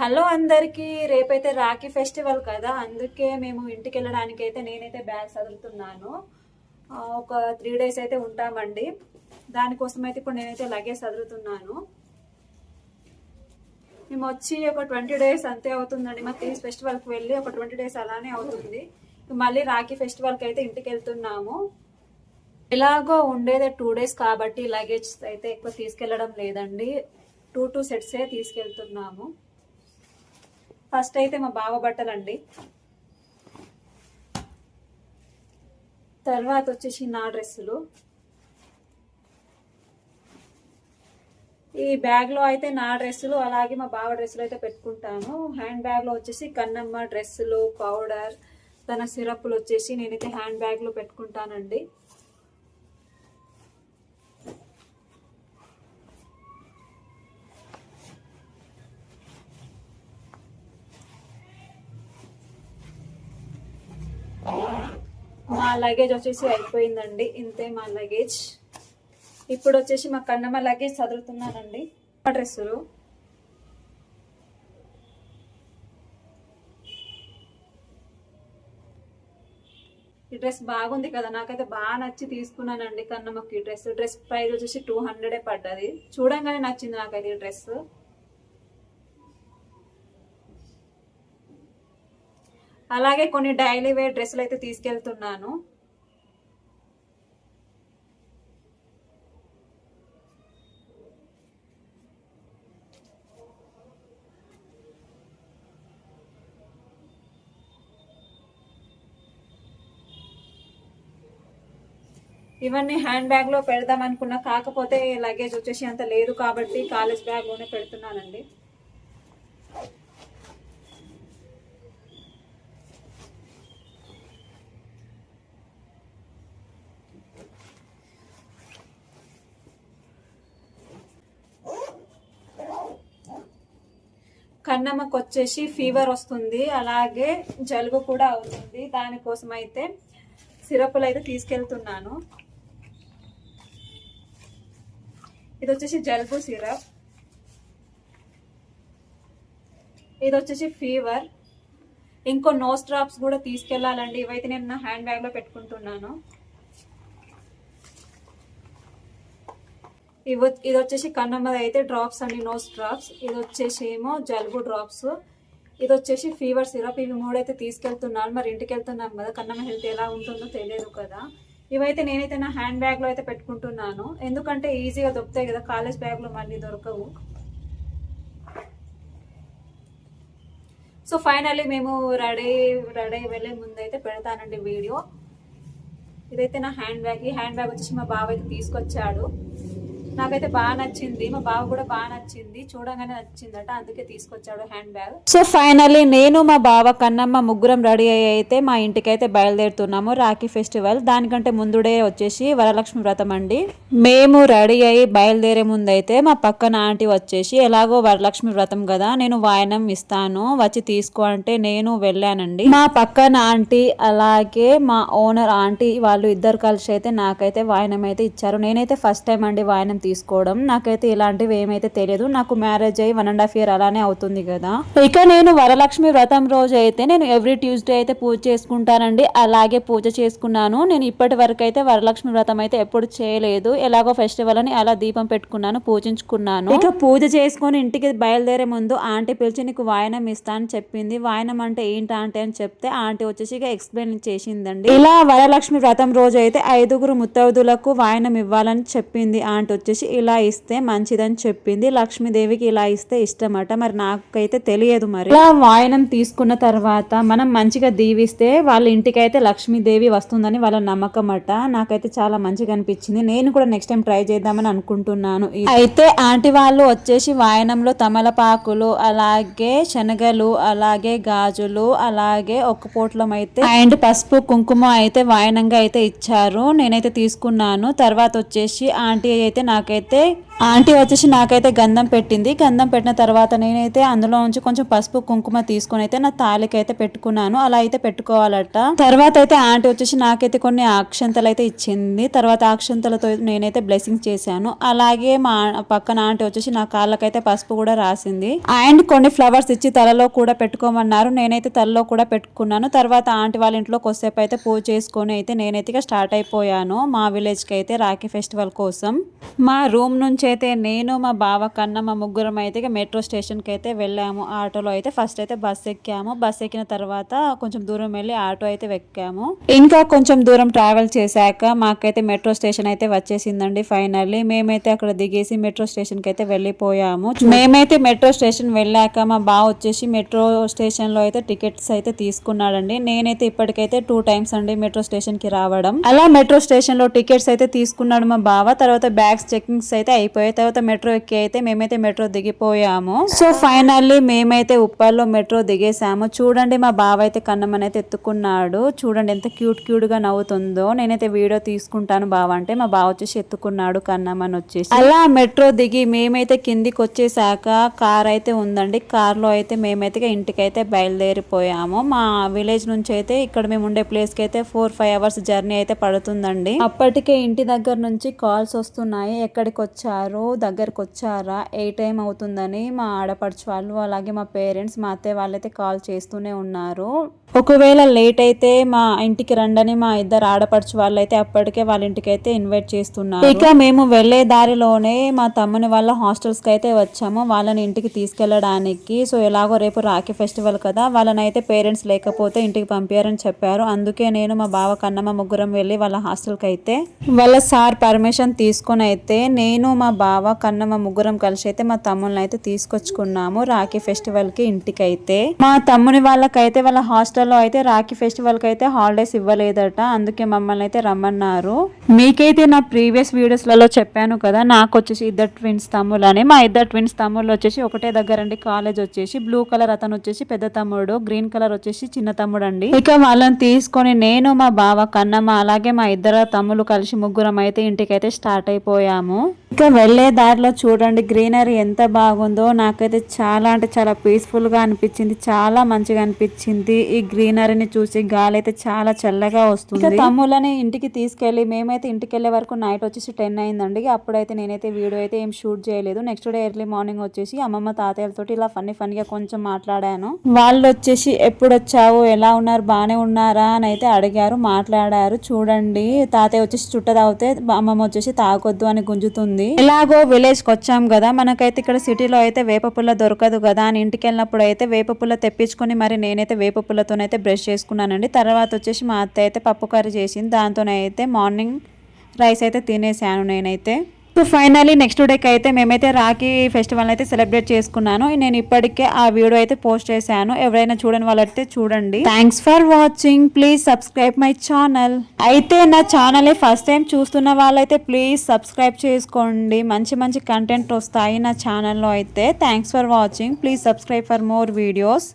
Hello అందరికీ రేపైతే Rakhi festival కదా అందుకే మేము ఇంటికి వెళ్ళడానికి అయితే నేనైతే బ్యాగ్ చదువుతున్నాను ఒక త్రీ డేస్ అయితే ఉంటామండి. దానికోసం అయితే ఇప్పుడు నేనైతే లగేజ్ చదువుతున్నాను మేము వచ్చి ఒక ట్వంటీ డేస్ అంతే అవుతుందండి. మా తీస్ ఫెస్టివల్కి వెళ్ళి ఒక ట్వంటీ డేస్ అలానే అవుతుంది. మళ్ళీ రాఖీ ఫెస్టివల్కి అయితే ఇంటికి వెళ్తున్నాము ఎలాగో ఉండేదే టూ డేస్ కాబట్టి లగేజ్ అయితే ఎక్కువ తీసుకెళ్ళడం లేదండి. టూ టూ సెట్సే తీసుకెళ్తున్నాము. ఫస్ట్ అయితే మా బావ బట్టలండి. తర్వాత వచ్చేసి నా డ్రెస్సులు. ఈ బ్యాగ్లో అయితే నా డ్రెస్సులు అలాగే మా బావ డ్రెస్సులు అయితే పెట్టుకుంటాను. హ్యాండ్ బ్యాగ్లో వచ్చేసి కన్నమ్మ డ్రెస్సులు పౌడర్ తన సిరప్లు వచ్చేసి నేనైతే హ్యాండ్ బ్యాగ్లో పెట్టుకుంటానండి. మా లగేజ్ వచ్చేసి అయిపోయిందండి. ఇంతే మా లగేజ్ ఇప్పుడు వచ్చేసి మా కన్నమ్మ లగేజ్ చదువుతున్నానండి మా డ్రెస్సులు. ఈ డ్రెస్ బాగుంది కదా. నాకైతే బాగా నచ్చి తీసుకున్నానండి కన్నమ్మకి ఈ డ్రెస్. డ్రెస్ ప్రైస్ వచ్చేసి టూ హండ్రెడే పడ్డది. చూడంగానే నచ్చింది నాకైతే ఈ డ్రెస్. అలాగే కొన్ని డైలీ వేర్ డ్రెస్సులు అయితే తీసుకెళ్తున్నాను. ఇవన్నీ హ్యాండ్ బ్యాగ్లో పెడదాం అనుకున్నా కాకపోతే లగేజ్ వచ్చేసి అంత లేదు కాబట్టి కాలేజ్ బ్యాగ్లోనే పెడుతున్నానండి. కన్నమ్మకు వచ్చేసి ఫీవర్ వస్తుంది. అలాగే జలుబు కూడా అవుతుంది. దానికోసం అయితే సిరప్లు అయితే తీసుకెళ్తున్నాను. ఇది వచ్చేసి జలుబు సిరప్. ఇది వచ్చేసి ఫీవర్ ఇంకో నోస్ డ్రాప్స్ కూడా తీసుకెళ్ళాలండి. ఇవైతే నేను నా హ్యాండ్ బ్యాగ్లో పెట్టుకుంటున్నాను. ఇవి ఇది వచ్చేసి కన్నమ్మద అయితే డ్రాప్స్ అండి నోస్ డ్రాప్స్ ఇది వచ్చేసి ఏమో జలుబు డ్రాప్స్ ఇది వచ్చేసి ఫీవర్ సిరప్ ఇవి మూడైతే తీసుకెళ్తున్నాను. మరి ఇంటికి వెళ్తున్నాం కదా కన్నమ్మ హెల్త్ ఎలా ఉంటుందో తెలియదు కదా. ఇవైతే నేనైతే నా హ్యాండ్ బ్యాగ్లో అయితే పెట్టుకుంటున్నాను. ఎందుకంటే ఈజీగా దొరుకుతాయి కదా కాలేజ్ బ్యాగ్లో మళ్ళీ దొరకవు. సో ఫైనల్లీ మేము రెడీ రెడీ వెళ్ళే ముందు అయితే పెడతానండి వీడియో. ఇదైతే నా హ్యాండ్ బ్యాగ్ ఈ హ్యాండ్ బ్యాగ్ వచ్చేసి మా బావ అయితే తీసుకొచ్చాడు. నాకైతే బాగా నచ్చింది మా బావ కూడా బాగా నచ్చింది చూడగానే నచ్చిందట అందుకే తీసుకొచ్చాడు హ్యాండ్ బ్యాగ్. సో ఫైనల్లీ నేను మా బావ కన్నమ్మ ముగ్గురం రెడీ అయ్యి అయితే మా ఇంటికి అయితే బయలుదేరుతున్నాము రాఖీ ఫెస్టివల్. దానికంటే ముందుడే వచ్చేసి వరలక్ష్మి వ్రతం అండి. మేము రెడీ అయ్యి బయలుదేరే ముందైతే మా పక్కన ఆంటీ వచ్చేసి ఎలాగో వరలక్ష్మి వ్రతం కదా నేను వాయనం ఇస్తాను వచ్చి తీసుకో అంటే నేను వెళ్ళానండి. మా పక్కన ఆంటీ అలాగే మా ఓనర్ ఆంటీ వాళ్ళు ఇద్దరు కలిసి అయితే నాకైతే వాయనం అయితే ఇచ్చారు. నేనైతే ఫస్ట్ టైం అండి వాయనం తీసుకోవడం నాకైతే ఇలాంటివి ఏమైతే తెలియదు. నాకు మ్యారేజ్ అయ్యి వన్ అండ్ హాఫ్ ఇయర్ అలానే అవుతుంది కదా. ఇక నేను వరలక్ష్మి వ్రతం రోజు అయితే నేను ఎవ్రీ ట్యూస్డే అయితే పూజ చేసుకుంటానండి. అలాగే పూజ చేసుకున్నాను. నేను ఇప్పటి వరకు అయితే వరలక్ష్మి వ్రతం అయితే ఎప్పుడు చేయలేదు. ఎలాగో ఫెస్టివల్ అని అలా దీపం పెట్టుకున్నాను పూజించుకున్నాను. ఇక పూజ చేసుకొని ఇంటికి బయలుదేరే ముందు ఆంటీ పిలిచి నీకు వాయనం ఇస్తా అని చెప్పింది. వాయనం అంటే ఏంటి ఆంటీ అని చెప్తే ఆంటీ వచ్చేసి ఇక ఎక్స్ప్లెయిన్ చేసిందండి. ఇలా వరలక్ష్మి వ్రతం రోజు అయితే ఐదుగురు ముత్తైదులకు వాయనం ఇవ్వాలని చెప్పింది ఆంటీ వచ్చేసి. ఇలా ఇస్తే మంచిదని చెప్పింది. లక్ష్మీదేవికి ఇలా ఇస్తే ఇష్టమట. మరి నాకైతే తెలియదు మరి. ఇలా వాయనం తీసుకున్న తర్వాత మనం మంచిగా దీవిస్తే వాళ్ళ ఇంటికి అయితే లక్ష్మీదేవి వస్తుందని వాళ్ళ నమ్మకం అట నాకైతే చాలా మంచిగా అనిపించింది. నేను కూడా నెక్స్ట్ టైం ట్రై చేద్దామని అనుకుంటున్నాను. అయితే ఆంటీ వాళ్ళు వచ్చేసి వాయనంలో తమలపాకులు అలాగే శనగలు అలాగే గాజులు అలాగే ఒక్క పోట్లం అయితే అండ్ పసుపు కుంకుమ అయితే వాయనంగా అయితే ఇచ్చారు. నేనైతే తీసుకున్నాను. తర్వాత వచ్చేసి ఆంటీ అయితే నాకు నాకైతే ఆంటీ వచ్చేసి నాకైతే గంధం పెట్టింది. గంధం పెట్టిన తర్వాత నేనైతే అందులో నుంచి కొంచెం పసుపు కుంకుమ తీసుకొని అయితే నా తాలికి అయితే పెట్టుకున్నాను. అలా అయితే పెట్టుకోవాలట. తర్వాత అయితే ఆంటీ వచ్చేసి నాకైతే కొన్ని అక్షంతలు అయితే ఇచ్చింది. తర్వాత అక్షంతలతో నేనైతే బ్లెస్సింగ్ చేశాను. అలాగే మా పక్కన ఆంటీ వచ్చేసి నా కాళ్ళకైతే పసుపు కూడా రాసింది. అండ్ కొన్ని ఫ్లవర్స్ ఇచ్చి తలలో కూడా పెట్టుకోమన్నారు. నేనైతే తలలో కూడా పెట్టుకున్నాను. తర్వాత ఆంటీ వాళ్ళ ఇంట్లో కొద్దిసేపు అయితే పూజ చేసుకొని అయితే నేనైతే స్టార్ట్ అయిపోయాను మా విలేజ్కి అయితే రాఖీ ఫెస్టివల్ కోసం. మా రూమ్ నుంచి అయితే నేను మా బావ కన్నా మా ముగ్గురం అయితే మెట్రో స్టేషన్కి అయితే వెళ్ళాము. ఆటోలో అయితే ఫస్ట్ అయితే బస్ ఎక్కాము బస్ ఎక్కిన తర్వాత కొంచెం దూరం వెళ్ళి ఆటో అయితే ఎక్కాము ఇంకా కొంచెం దూరం ట్రావెల్ చేశాక మాకైతే మెట్రో స్టేషన్ అయితే వచ్చేసిందండి ఫైనల్లీ. మేమైతే అక్కడ దిగేసి మెట్రో స్టేషన్కి అయితే వెళ్ళిపోయాము మేమైతే మెట్రో స్టేషన్ వెళ్ళాక మా బావ వచ్చేసి మెట్రో స్టేషన్లో అయితే టికెట్స్ అయితే తీసుకున్నాడండి. నేనైతే ఇప్పటికైతే టూ టైమ్స్ అండి మెట్రో స్టేషన్కి రావడం. అలా మెట్రో స్టేషన్లో టికెట్స్ అయితే తీసుకున్నాడు మా బావ. తర్వాత బ్యాగ్స్ చెకింగ్స్ అయితే అయిపోయాయి తర్వాత మెట్రో ఎక్కి అయితే మేమైతే మెట్రో దిగిపోయాము. సో ఫైనల్లీ మేమైతే ఉప్పల్లో మెట్రో దిగేసాము చూడండి మా బావ అయితే కన్నమ్మని అయితే ఎత్తుకున్నాడు. చూడండి ఎంత క్యూట్ క్యూట్గా నవ్వుతుందో. నేనైతే వీడియో తీసుకుంటాను బావ అంటే మా బావ వచ్చేసి ఎత్తుకున్నాడు కన్నమ్మని వచ్చేసి. అలా మెట్రో దిగి మేమైతే కిందికి వచ్చేసాక కార్ అయితే ఉందండి. కార్లో అయితే మేమైతే ఇంటికైతే బయలుదేరిపోయాము. మా విలేజ్ నుంచి అయితే ఇక్కడ మేము ఉండే ప్లేస్కి అయితే ఫోర్ ఫైవ్ అవర్స్ జర్నీ అయితే పడుతుందండి. అప్పటికే ఇంటి దగ్గర నుంచి కాల్స్ వస్తున్నాయి. ఎక్కడికి వచ్చారు? దగ్గరకు వచ్చారా ఏ టైం అవుతుందని మా ఆడపడుచు వాళ్ళు అలాగే మా పేరెంట్స్ మా అత్తయ్య వాళ్ళైతే కాల్ చేస్తూనే ఉన్నారు. ఒకవేళ లేట్ అయితే మా ఇంటికి రండని మా ఇద్దరు ఆడపడుచు వాళ్ళు అయితే అప్పటికే వాళ్ళ ఇంటికి అయితే ఇన్వైట్ చేస్తున్నారు. ఇక మేము వెళ్ళే దారిలోనే మా తమ్ముని వాళ్ళ హాస్టల్స్కి అయితే వచ్చాము. వాళ్ళని ఇంటికి తీసుకెళ్ళడానికి. సో ఎలాగో రేపు రాఖీ ఫెస్టివల్ కదా వాళ్ళని అయితే పేరెంట్స్ లేకపోతే ఇంటికి పంపారని చెప్పారు. అందుకే నేను మా బావ కన్నమ్మ ముగ్గురం వెళ్ళి వాళ్ళ హాస్టల్కి అయితే వాళ్ళ సార్ పర్మిషన్ తీసుకొని అయితే నేను మా బావ కన్నమ్మ ముగ్గురం కలిసి అయితే మా తమ్ముళ్ళని అయితే తీసుకొచ్చుకున్నాము రాఖీ ఫెస్టివల్కి ఇంటికి అయితే మా తమ్ముని వాళ్ళకైతే వాళ్ళ హాస్టల్లో అయితే రాఖీ ఫెస్టివల్కి అయితే హాలిడేస్ ఇవ్వలేదట అందుకే మమ్మల్ని అయితే రమ్మన్నారు. మీకైతే నా ప్రీవియస్ వీడియోస్లలో చెప్పాను కదా నాకు వచ్చేసి ఇద్దరు ట్విన్స్ తమ్ములని మా ఇద్దరు ట్విన్స్ తమ్ముళ్ళు వచ్చేసి ఒకటే దగ్గర అండి కాలేజ్ వచ్చేసి. బ్లూ కలర్ అతను వచ్చేసి పెద్ద తమ్ముడు గ్రీన్ కలర్ వచ్చేసి చిన్న తమ్ముడు అండి ఇక వాళ్ళని తీసుకొని నేను మా బావ కన్నమ్మ అలాగే మా ఇద్దరు తమ్ముళ్ళు కలిసి ముగ్గురం అయితే ఇంటికైతే స్టార్ట్ అయిపోయాము. ఇక వెళ్ళే దారిలో చూడండి గ్రీనరీ ఎంత బాగుందో. నాకైతే చాలా అంటే చాలా పీస్ఫుల్గా అనిపించింది చాలా మంచిగా అనిపించింది. ఈ గ్రీనరీని చూసి గాలి అయితే చాలా చల్లగా వస్తుంది. ఇక తమ్ములని ఇంటికి తీసుకెళ్ళి మేమైతే ఇంటికి వెళ్ళే వరకు నైట్ వచ్చేసి టెన్ అయిందండి. అప్పుడైతే నేనైతే వీడియో అయితే ఏం షూట్ చేయలేదు. నెక్స్ట్ డే ఎర్లీ మార్నింగ్ వచ్చేసి అమ్మమ్మ తాతయ్యలతో ఇలా ఫన్నీ ఫన్నీగా కొంచెం మాట్లాడాను. వాళ్ళు వచ్చేసి ఎప్పుడు వచ్చావు ఎలా ఉన్నారు? బాగానే ఉన్నారా? అని అయితే అడిగారు మాట్లాడారు. చూడండి తాతయ్య వచ్చేసి చుట్ట తాగితే అమ్మమ్మ వచ్చేసి తాగొద్దు అని గుంజుతుంది. ఎలాగో విలేజ్కి వచ్చాం కదా మనకైతే ఇక్కడ సిటీలో అయితే వేప పుల్ల దొరకదు కదా అని ఇంటికి వెళ్ళినప్పుడు అయితే వేప పుల్ల తెప్పించుకొని మరి నేనైతే వేప పుల్లతోనైతే బ్రష్ చేసుకున్నానండి. తర్వాత వచ్చేసి మా అత్త అయితే పప్పు కర్రీ చేసింది. దాంతోనైతే మార్నింగ్ రైస్ అయితే తినేసాను నేనైతే. సో ఫైనలీ నెక్స్ట్ డేకి అయితే మేమైతే రాఖీ ఫెస్టివల్ అయితే సెలబ్రేట్ చేసుకున్నాను. నేను ఇప్పటికే ఆ వీడియో అయితే పోస్ట్ చేశాను. ఎవరైనా చూడని వాళ్ళైతే చూడండి. Thanks for watching please subscribe my channel అయితే నా ఛానల్ ఫస్ట్ టైం చూస్తున్న వాళ్ళైతే ప్లీజ్ సబ్స్క్రైబ్ చేసుకోండి. మంచి మంచి కంటెంట్ వస్తాయి నా ఛానల్లో అయితే. Thanks for watching please subscribe for more videos